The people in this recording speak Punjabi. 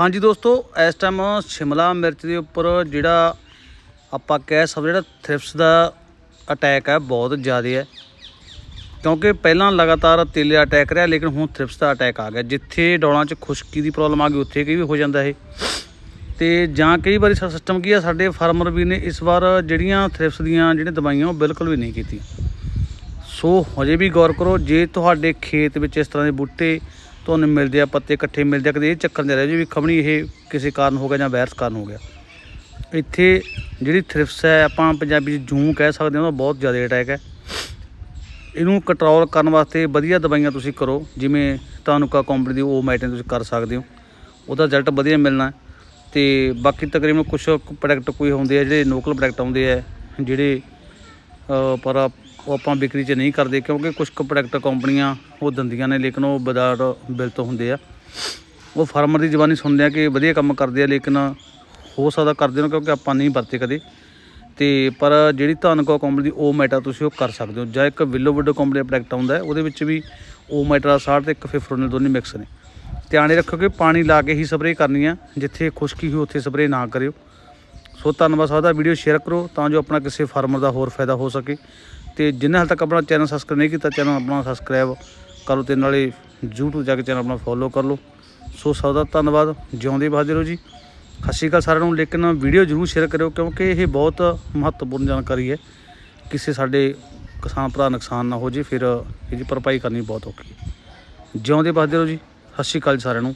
ਹਾਂਜੀ ਦੋਸਤੋ, ਇਸ ਟਾਈਮ ਸ਼ਿਮਲਾ ਮਿਰਚ ਦੇ ਉੱਪਰ ਜਿਹੜਾ ਆਪਾਂ ਕਹਿ ਸਕਦੇ ਜਿਹੜਾ ਥ੍ਰਿਪਸ ਦਾ ਅਟੈਕ ਹੈ, ਬਹੁਤ ਜ਼ਿਆਦਾ ਹੈ। ਕਿਉਂਕਿ ਪਹਿਲਾਂ ਲਗਾਤਾਰ ਤੇਲੇ ਅਟੈਕ ਰਿਹਾ, ਲੇਕਿਨ ਹੁਣ ਥ੍ਰਿਪਸ ਦਾ ਅਟੈਕ ਆ ਗਿਆ। ਜਿੱਥੇ ਡੌਲਾਂ 'ਚ ਖੁਸ਼ਕੀ ਦੀ ਪ੍ਰੋਬਲਮ ਆ ਗਈ, ਉੱਥੇ ਕਈ ਵੀ ਹੋ ਜਾਂਦਾ ਇਹ। ਤੇ ਜਾਂ ਕਈ ਵਾਰੀ ਸਿਸਟਮ ਕੀ ਆ, ਸਾਡੇ ਫਾਰਮਰ ਵੀ ਨੇ ਇਸ ਵਾਰ ਜਿਹੜੀਆਂ ਥ੍ਰਿਪਸ ਦੀਆਂ ਜਿਹੜੀਆਂ ਦਵਾਈਆਂ, ਉਹ ਬਿਲਕੁਲ ਵੀ ਨਹੀਂ ਕੀਤੀਆਂ। ਸੋ ਹਜੇ ਵੀ ਗੌਰ ਕਰੋ, ਜੇ ਤੁਹਾਡੇ ਖੇਤ ਵਿੱਚ ਇਸ ਤਰ੍ਹਾਂ ਦੇ ਬੂਟੇ ਤੁਹਾਨੂੰ ਮਿਲਦੇ ਆ, ਪੱਤੇ ਇਕੱਠੇ ਮਿਲਦੇ ਆ, ਕਦੇ ਇਹ ਚੱਕਰ ਦੇ ਰਿਹਾ ਜੀ ਵੀ ਖਮਣੀ ਇਹ ਕਿਸੇ ਕਾਰਨ ਹੋ ਗਿਆ ਜਾਂ ਵਾਇਰਸ ਕਾਰਨ ਹੋ ਗਿਆ। ਇੱਥੇ ਜਿਹੜੀ ਥ੍ਰਿਪਸ ਹੈ, ਆਪਾਂ ਪੰਜਾਬੀ 'ਚ ਜੂੰ ਕਹਿ ਸਕਦੇ ਹਾਂ, ਉਹਦਾ ਬਹੁਤ ਜ਼ਿਆਦਾ ਅਟੈਕ ਹੈ। ਇਹਨੂੰ ਕੰਟਰੋਲ ਕਰਨ ਵਾਸਤੇ ਵਧੀਆ ਦਵਾਈਆਂ ਤੁਸੀਂ ਕਰੋ, ਜਿਵੇਂ ਤਾਨੂਕਾ ਕੰਪਨੀ ਦੀ ਉਹ ਮੈਟਨ ਤੁਸੀਂ ਕਰ ਸਕਦੇ ਹੋ। ਉਹਦਾ ਰਿਜ਼ਲਟ ਵਧੀਆ ਮਿਲਣਾ ਹੈ। ਤੇ ਬਾਕੀ ਤਕਰੀਬਨ ਕੁਝ ਪ੍ਰੋਡਕਟ ਕੋਈ ਹੁੰਦੇ ਆ, ਜਿਹੜੇ ਲੋਕਲ ਪ੍ਰੋਡਕਟ ਆਉਂਦੇ ਆ, ਜਿਹੜੇ ਪਰ ਉਹ ਆਪਾਂ ਵਿਕਰੀ 'ਚ ਨਹੀਂ ਕਰਦੇ ਕਿਉਂਕਿ ਕੁਝ ਕੁ ਪ੍ਰੋਡਕਟ ਕੰਪਨੀਆਂ ਉਹ ਦਿੰਦੀਆਂ ਨੇ, ਲੇਕਿਨ ਉਹ ਵਿਦਆਊਟ ਬਿਲ ਤੋਂ ਹੁੰਦੇ ਆ। ਉਹ ਫਾਰਮਰ ਦੀ ਜ਼ਬਾਨੀ ਸੁਣਦੇ ਆ ਕਿ ਵਧੀਆ ਕੰਮ ਕਰਦੇ ਆ, ਲੇਕਿਨ ਹੋ ਸਕਦਾ ਕਰਦੇ ਨੇ ਕਿਉਂਕਿ ਆਪਾਂ ਨਹੀਂ ਵਰਤੇ ਕਦੇ। ਤੇ ਪਰ ਜਿਹੜੀ ਧਾਨਕੋ ਕੰਪਨੀ ਦੀ ਉਹ ਮੈਟਾ ਤੁਸੀਂ ਉਹ ਕਰ ਸਕਦੇ ਹੋ। ਜਾਂ ਇੱਕ ਵਿਲੋ ਵਿਡੋ ਕੰਪਨੀ ਦਾ ਪ੍ਰੋਡਕਟ ਆਉਂਦਾ ਉਹਦੇ ਵਿੱਚ ਵੀ ਉਹ ਮੈਟਾ 60 ਤੇ ਇੱਕ ਫਿਫਰੋਨਿਲ ਦੋਨੇ ਮਿਕਸ ਨੇ। ਧਿਆਨ ਇਹ ਰੱਖੋ ਕਿ ਪਾਣੀ ਲਾ ਕੇ ਹੀ ਸਪਰੇਅ ਕਰਨੀ ਆ, ਜਿੱਥੇ ਖੁਸ਼ਕੀ ਹੋ ਉੱਥੇ ਸਪਰੇਅ ਨਾ ਕਰਿਓ। ਸੋ ਧੰਨਵਾਦ ਸਾਹਿਬ ਦਾ ਵੀਡੀਓ ਸ਼ੇਅਰ ਕਰੋ ਤਾਂ ਜੋ ਆਪਣਾ ਕਿਸੇ ਫਾਰਮਰ ਦਾ ਹੋਰ ਫਾਇਦਾ ਹੋ ਸਕੇ। ਤੇ ਜਿਨ੍ਹਾਂ ਹਾਲ ਤੱਕ ਆਪਣਾ ਚੈਨਲ ਸਬਸਕ੍ਰਾਈਬ ਨਹੀਂ ਕੀਤਾ, ਚੈਨਲ ਆਪਣਾ ਸਬਸਕ੍ਰਾਈਬ ਕਰੋ ਤੇ ਨਾਲੇ YouTube ਜਾ ਕੇ ਚੈਨਲ ਆਪਣਾ ਫੋਲੋ ਕਰ ਲਓ। ਸੋ ਸਭ ਦਾ ਧੰਨਵਾਦ, ਜਿਉਂਦੇ ਬਹਾਦਰ ਰਹੋ ਜੀ। ਸਤਿ ਸ਼੍ਰੀ ਅਕਾਲ ਸਾਰਿਆਂ ਨੂੰ, ਲੇਕਿਨ ਵੀਡੀਓ ਜ਼ਰੂਰ ਸ਼ੇਅਰ ਕਰਿਓ ਕਿਉਂਕਿ ਇਹ ਬਹੁਤ ਮਹੱਤਵਪੂਰਨ ਜਾਣਕਾਰੀ ਹੈ। ਕਿਸੇ ਸਾਡੇ ਕਿਸਾਨ ਭਰਾ ਨੁਕਸਾਨ ਨਾ ਹੋ ਜੇ, ਫਿਰ ਇਹਦੀ ਭਰਪਾਈ ਕਰਨੀ ਬਹੁਤ ਔਖੀ ਹੈ। ਜਿਉਂਦੇ ਬਹਾਦਰ ਰਹੋ ਜੀ, ਸਤਿ ਸ਼੍ਰੀ ਅਕਾਲ ਜੀ ਸਾਰਿਆਂ ਨੂੰ।